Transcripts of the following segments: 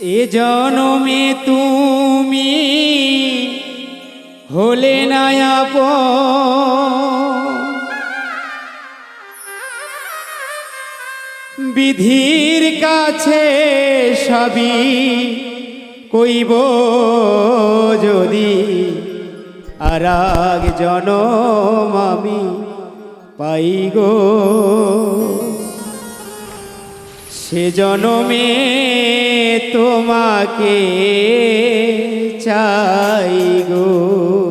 এ জনমে তুমি হলে নায়াপ বিধির কাছে সবই কইব যদি আর এক জনম পাই গো। সে জনমে তোমাকে চাই গো।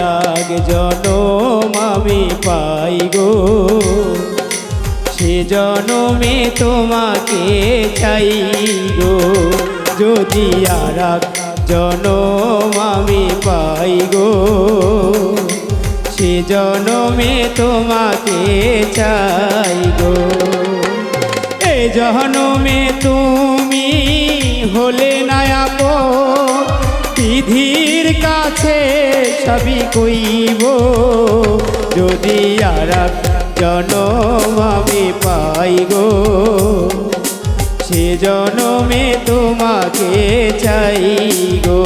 আগ জনম আমি পাই গো। সে জনমে তোমাকে চাই গো। যদি আর জনম আমি পাই গো, সে জনমে তোমাকে চাই গো। এ জনমে তুমি হলে সবই কইব যদি আর জনম আমি পাই গো। সে জনমে তোমাকে চাই গো।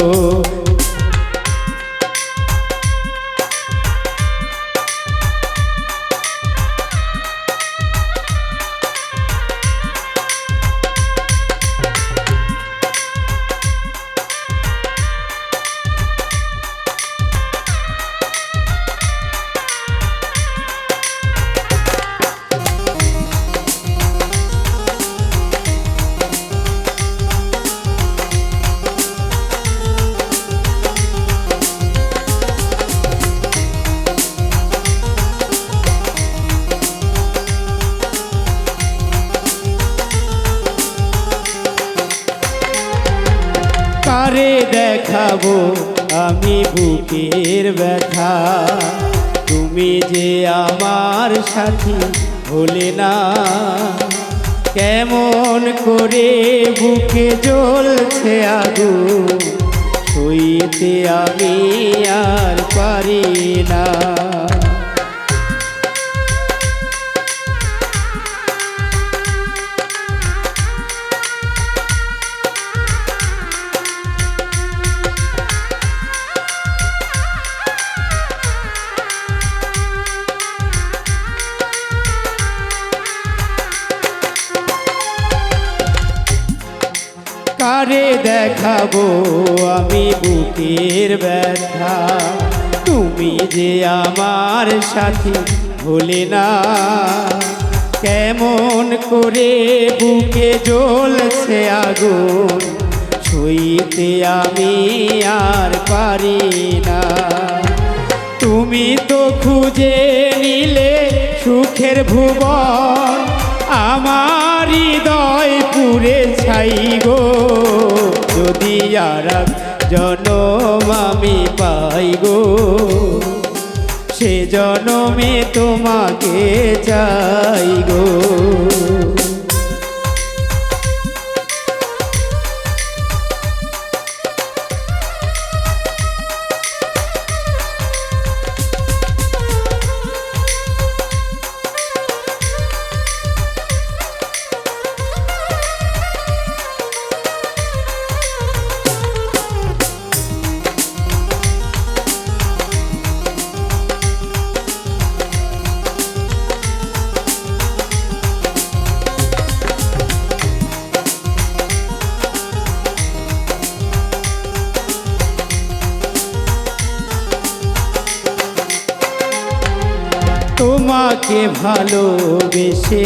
কারে দেখাবো আমি বুকের ব্যথা। তুমি যে আমার সাথী হলে না। কেমন করে বুকে জ্বলছে আগু সইতে আমি আর পারি না। দেখাবো আমি বুকের ব্যথা। তুমি যে আমার সাথী, ভুলে না। কেমন করে বুকে জ্বলছে আগুন ছুঁইতে আমি আর পারি না। তুমি তো খুঁজে নিলে সুখের ভুবন, আমার হৃদয় পুরে ছাই গো। যদি আর জনম আমি পাই গো সে জনমে তোমাকে চাই। তোমাকে ভালোবেসে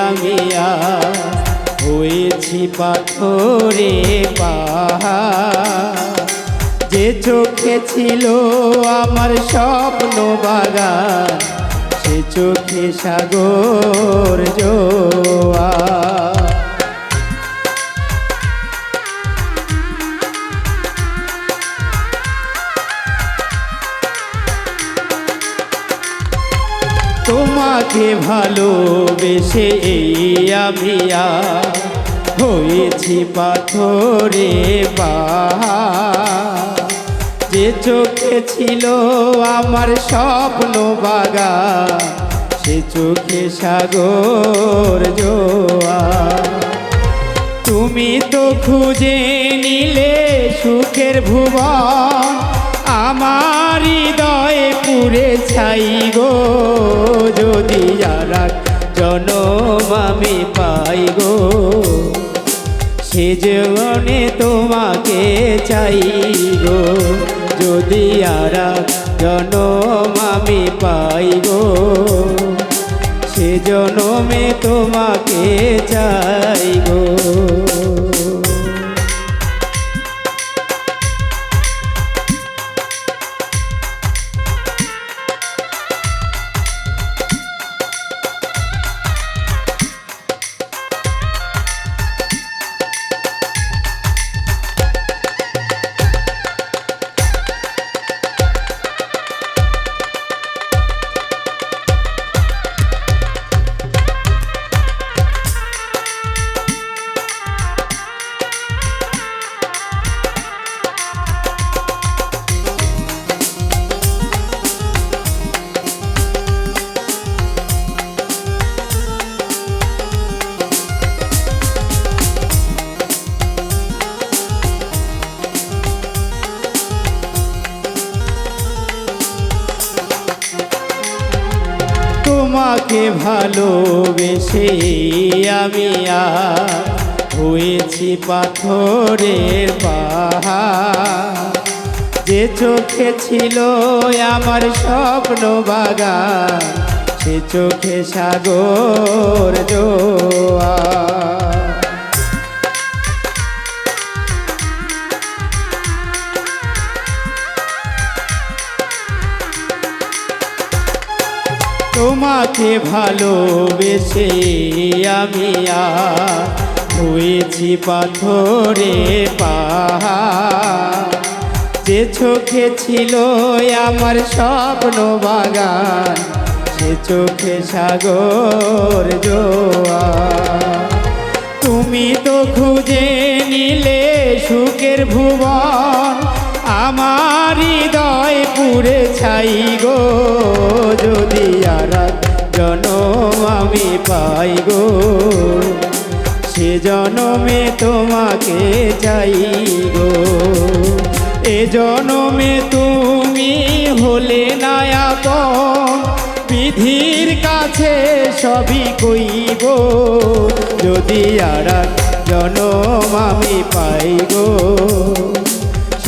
আমি হয়েছি পাথরে পাহা যে চোখে ছিল আমার স্বপ্ন বাগান, সে চোখে সাগর জোয়া তোমাকে ভালোবেসে আমি আর হয়েছি পাথরে পাহাড় যে চোখে ছিল আমার স্বপ্ন বাগা, সে চোখে সাগর জোয়া। তুমি তো খুঁজে নিলে সুখের ভুবন, আমার হৃদয়ে পুরে ছাই গো। সে জীবনে তোমাকে চাই গো। যদি আর জনম আমি পাই গো। তোমাকে চাই গো। তোমাকে ভালোবেসে আমি আর হয়েছি পাথরের পাহাড়। যে চোখে ছিল আমার স্বপ্ন বাগা সে চোখে সাগর জোয়া তোমাকে ভালোবেসে আমি আর হয়েছি পাথরে পাহাড়। যে চোখে ছিল আমার স্বপ্ন বাগান, সে চোখে সাগর জোয়া তুমি তো খুঁজে নিলে সুখের ভুবন আমার হৃদয় পুরে ছাই গো, যদি আর জনম আমি পাই গো। সে জনমে তোমাকে চাই গো। এ জনমে তুমি হলে নায়াপন বিধির কাছে সবই কইব। যদি আর জনম আমি পাই